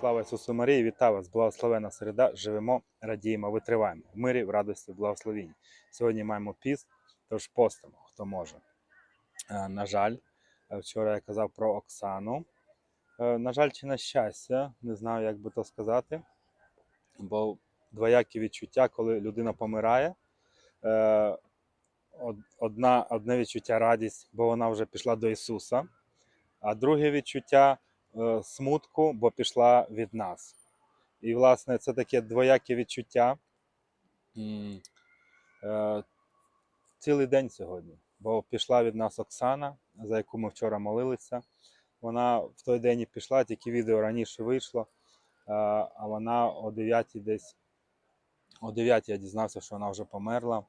Слава Ісусу Марії, вітаю вас! Благословена середа. Живемо, радіємо, витриваємо. В мирі, в радості, в благословенні. Сьогодні маємо піст, тож постимо, хто може. Е, На жаль, е, вчора я казав про Оксану. Е, На жаль, чи на щастя, не знаю, як би то сказати. Бо двоякі відчуття, коли людина помирає. Одна, одне відчуття радість, бо вона вже пішла до Ісуса, а друге відчуття смутку, бо пішла від нас. І, власне, це таке двояке відчуття. Е, Цілий день сьогодні, бо пішла від нас Оксана, за яку ми вчора молилися. Вона в той день і пішла, тільки відео раніше вийшло, е, а вона о 9 десь. О 9 я дізнався, що вона вже померла.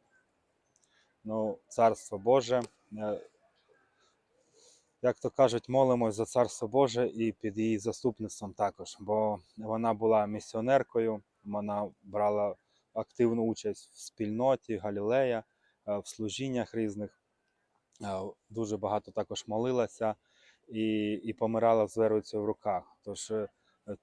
Ну, царство Боже. Як то кажуть, молимось за царство Боже і під її заступництвом також, бо вона була місіонеркою, вона брала активну участь в спільноті Галілея, е, в служіннях різних. Е, Дуже багато також молилася і, і помирала з віруючою в руках. Тож е,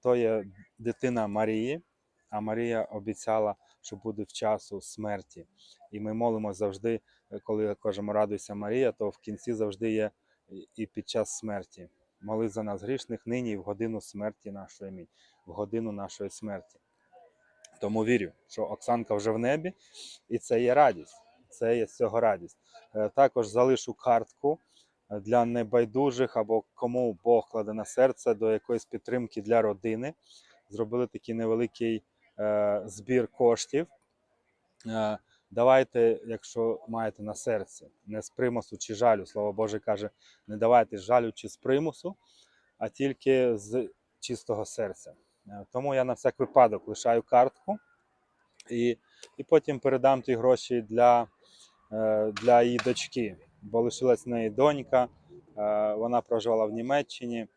то є дитина Марії, а Марія обіцяла, що буде в часу смерті. І ми молимося завжди, коли кажемо радуйся Марія, то в кінці завжди є і- під час смерті. Моли за нас грішних нині і в годину смерті нашої амінь, в годину нашої смерті. Тому вірю, що Оксанка вже в небі, і це є радість. Це є з цього радість. Е, Також залишу картку е, для небайдужих або кому Бог кладе на серце до якоїсь підтримки для родини. Зробили такий невеликий е, збір коштів. Е, Давайте, якщо маєте на серці, не з примусу чи жалю. Слово Боже каже, не давайте жалю чи з примусу, а тільки з чистого серця. Е, Тому я на всяк випадок лишаю картку і, і потім передам ті гроші для, е, для її дочки. Бо лишилась в неї донька, е, вона проживала в Німеччині.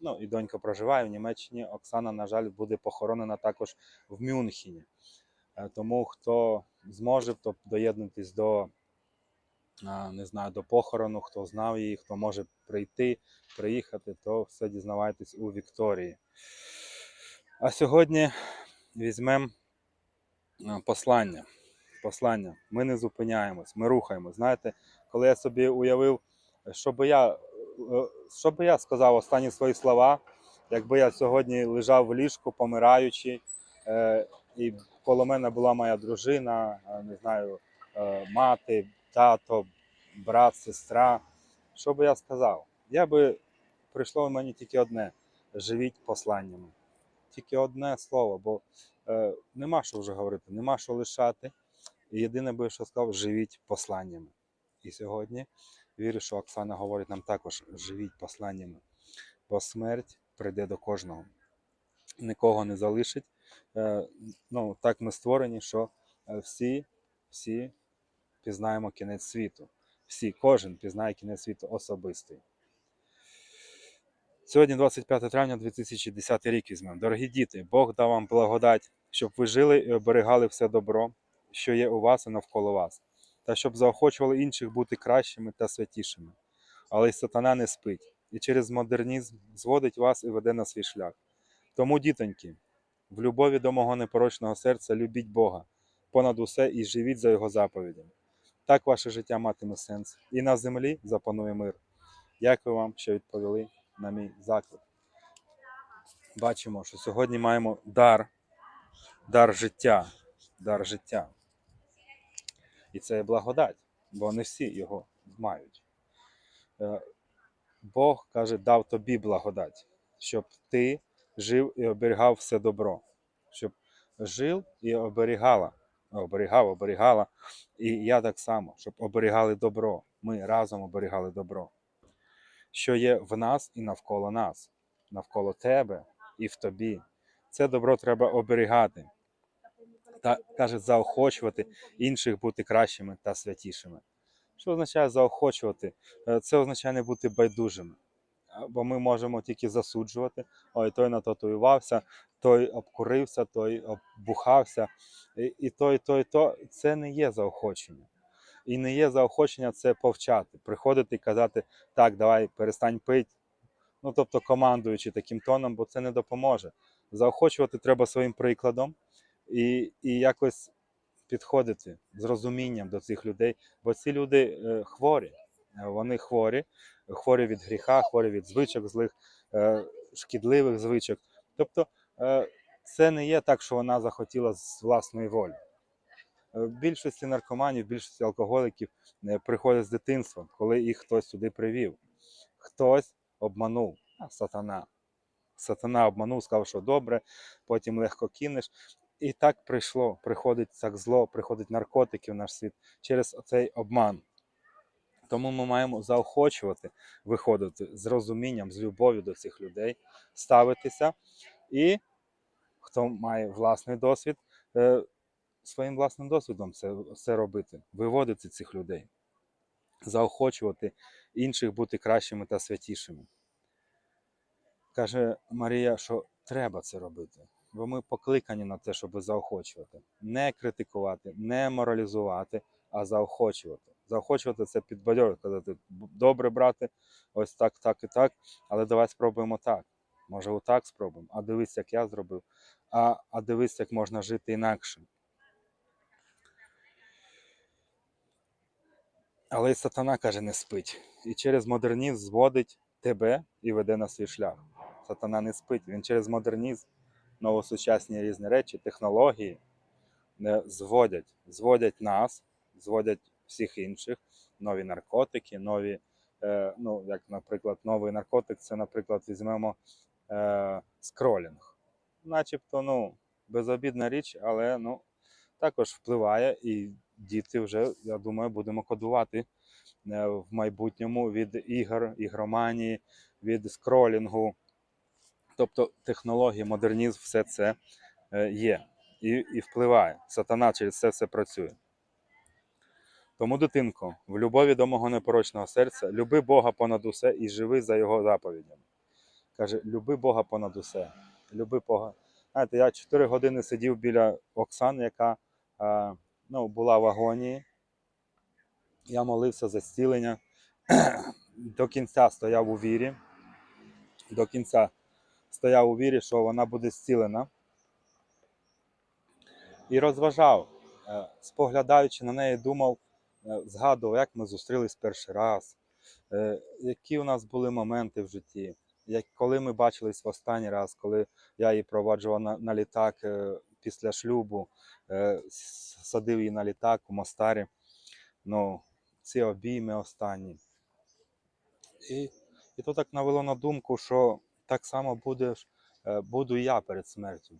Ну і донька проживає в Німеччині. Оксана, на жаль, буде похоронена також в Мюнхені. Е, Тому хто зможе, то доєднуйтесь до не знаю, до похорону, хто знав її, хто може прийти, приїхати, то все дізнавайтесь у Вікторії. А сьогодні візьмемо послання. Послання. Ми не зупиняємось, ми рухаємось. Знаєте, коли я собі уявив, що би я, е, що би я сказав останні свої слова, якби я сьогодні лежав в ліжку, помираючи, е, і коло мене була моя дружина, е, не знаю, е, мати, тато, брат, сестра. Що би я сказав? Я би прийшло мені тільки одне: живіть посланнями. Тільки одне слово, бо е, нема що вже говорити, нема що лишати. І єдине би, що сказав, живіть посланнями. І сьогодні вірю, що Оксана говорить нам також: живіть посланнями, бо смерть прийде до кожного. Нікого не залишить. Е, ну, так ми створені, що е, всі, всі пізнаємо кінець світу. Всі, кожен пізнає кінець світу особистий. Сьогодні 25 травня 2010 рік візьмемо. Дорогі діти, Бог дав вам благодать, щоб ви жили і оберігали все добро, що є у вас і навколо вас, та щоб заохочували інших бути кращими та святішими. Але й сатана не спить, і через модернізм зводить вас і веде на свій шлях. Тому, дітоньки, в любові до мого непорочного серця любіть Бога понад усе і живіть за Його заповідями. Так ваше життя матиме сенс. І на землі запанує мир. Дякую вам, що відповіли на мій заклик. Бачимо, що сьогодні маємо дар, дар життя, дар життя. І це благодать, бо не всі його мають. Е, Бог каже, дав тобі благодать, щоб ти жив і оберігав все добро, щоб жив і оберігала, оберігав, оберігала. І я так само, щоб оберігали добро. Ми разом оберігали добро, що є в нас і навколо нас, навколо тебе і в тобі. Це добро треба оберігати. Та каже, заохочувати інших бути кращими та святішими. Що означає заохочувати? Е, Це означає не бути байдужими. Бо ми можемо тільки засуджувати, ой, той нататуювався, той обкурився, той оббухався, і, і то, і то, і то. Це не є заохочення. І не є заохочення це повчати, приходити і казати, так, давай, перестань пити. Ну, тобто командуючи таким тоном, бо це не допоможе. Заохочувати треба своїм прикладом і, і якось підходити з розумінням до цих людей, бо ці люди е, хворі. Е, Вони хворі, хворі від гріха, хворі від звичок злих, е, шкідливих звичок. Тобто е, це не є так, що вона захотіла з власної волі. В більшості наркоманів, більшості алкоголіків приходять з дитинства, коли їх хтось сюди привів. Хтось обманув, сатана. Сатана обманув, сказав, що добре, потім легко кинеш. І так прийшло, приходить так зло, приходить наркотики в наш світ через цей обман. Тому ми маємо заохочувати, виходити з розумінням, з любов'ю до цих людей, ставитися. І хто має власний досвід, е, своїм власним досвідом це, це робити, виводити цих людей, заохочувати інших бути кращими та святішими. Каже Марія, що треба це робити, бо ми покликані на те, щоб заохочувати, не критикувати, не моралізувати, а заохочувати. Заохочувати це підбадьорити, казати, добре, брате, ось так, так і так, але давай спробуємо так. Може, отак спробуємо, а дивись, як я зробив, а, а дивись, як можна жити інакше. Але й сатана каже, не спить. І через модернізм зводить тебе і веде на свій шлях. Сатана не спить. Він через модернізм, новосучасні різні речі, технології не зводять, зводять нас, зводять всіх інших, нові наркотики, нові, е, ну, як, наприклад, новий наркотик, це, наприклад, візьмемо е, скролінг. Начебто, ну, безобідна річ, але ну, також впливає, і діти вже, я думаю, будемо кодувати е, в майбутньому від ігор, ігроманії, від скролінгу. Тобто технології, модернізм, все це е, є і, і впливає. Сатана через це все працює. Тому, дитинко, в любові до мого непорочного серця, люби Бога понад усе і живи за Його заповідями. Каже, люби Бога понад усе. Люби Бога. Знаєте, я 4 години сидів біля Оксани, яка е, ну, була в агонії. Я молився за зцілення. До кінця стояв у вірі. До кінця стояв у вірі, що вона буде зцілена. І розважав, е, споглядаючи на неї, думав, згадував, як ми зустрілись перший раз, е, які у нас були моменти в житті, як, коли ми бачились в останній раз, коли я її проваджував на, на літак е, після шлюбу, е, садив її на літак у Мостарі. Ну, ці обійми останні. І, і то так навело на думку, що так само будеш, е, буду я перед смертю.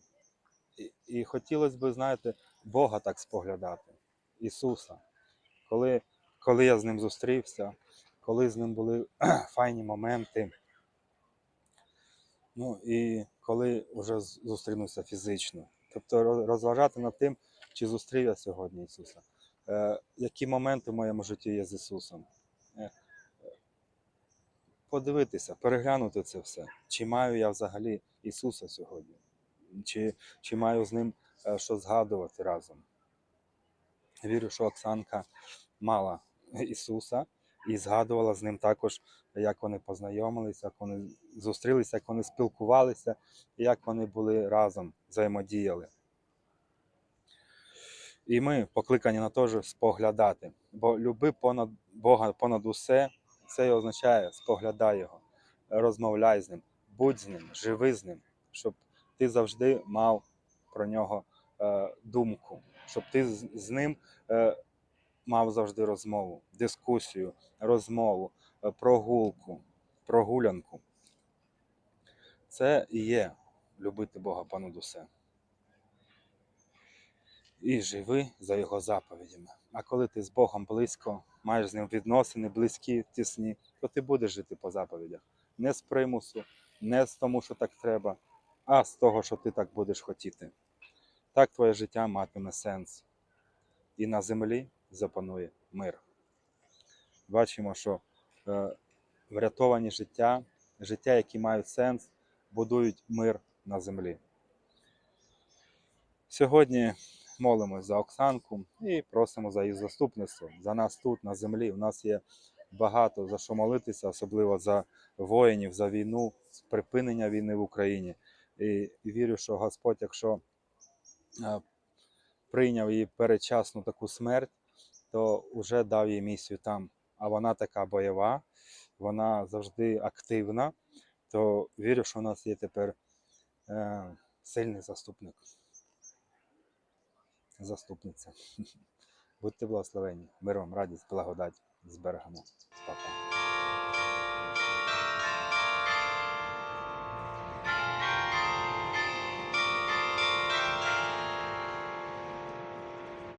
І, і хотілося б, знаєте, Бога так споглядати, Ісуса. Коли, коли я з ним зустрівся, коли з ним були файні моменти. Ну і коли вже з- зустрінуся фізично. Тобто розважати над тим, чи зустрів я сьогодні Ісуса. Е, які моменти в моєму житті є з Ісусом. Е, подивитися, переглянути це все. Чи маю я взагалі Ісуса сьогодні? Чи, чи маю з ним е, що згадувати разом? Вірю, що Оксанка мала Ісуса і згадувала з ним також, як вони познайомилися, як вони зустрілися, як вони спілкувалися, як вони були разом, взаємодіяли. І ми покликані на те споглядати. Бо люби понад Бога понад усе, це і означає споглядай його, розмовляй з ним, будь з ним, живи з ним, щоб ти завжди мав про нього е, думку, щоб ти з, з ним е, мав завжди розмову, дискусію, розмову, е, прогулку, прогулянку. Це і є любити Бога понад усе. І живи за його заповідями. А коли ти з Богом близько, маєш з ним відносини близькі, тісні, то ти будеш жити по заповідях. Не з примусу, не з тому, що так треба, а з того, що ти так будеш хотіти. Так твоє життя матиме сенс. І на землі запанує мир. Бачимо, що е, врятовані життя, життя, які мають сенс, будують мир на землі. Сьогодні молимось за Оксанку і просимо за її заступництво, за нас тут, на землі. У нас є багато за що молитися, особливо за воїнів, за війну, припинення війни в Україні, І, вірю, що Господь, якщо е, прийняв її передчасну таку смерть, то вже дав їй місію там. А вона така бойова, вона завжди активна, то вірю, що у нас є тепер е, сильний заступник. Заступниця. Будьте благословені. Миром, радість, благодать збережемо. Па-па.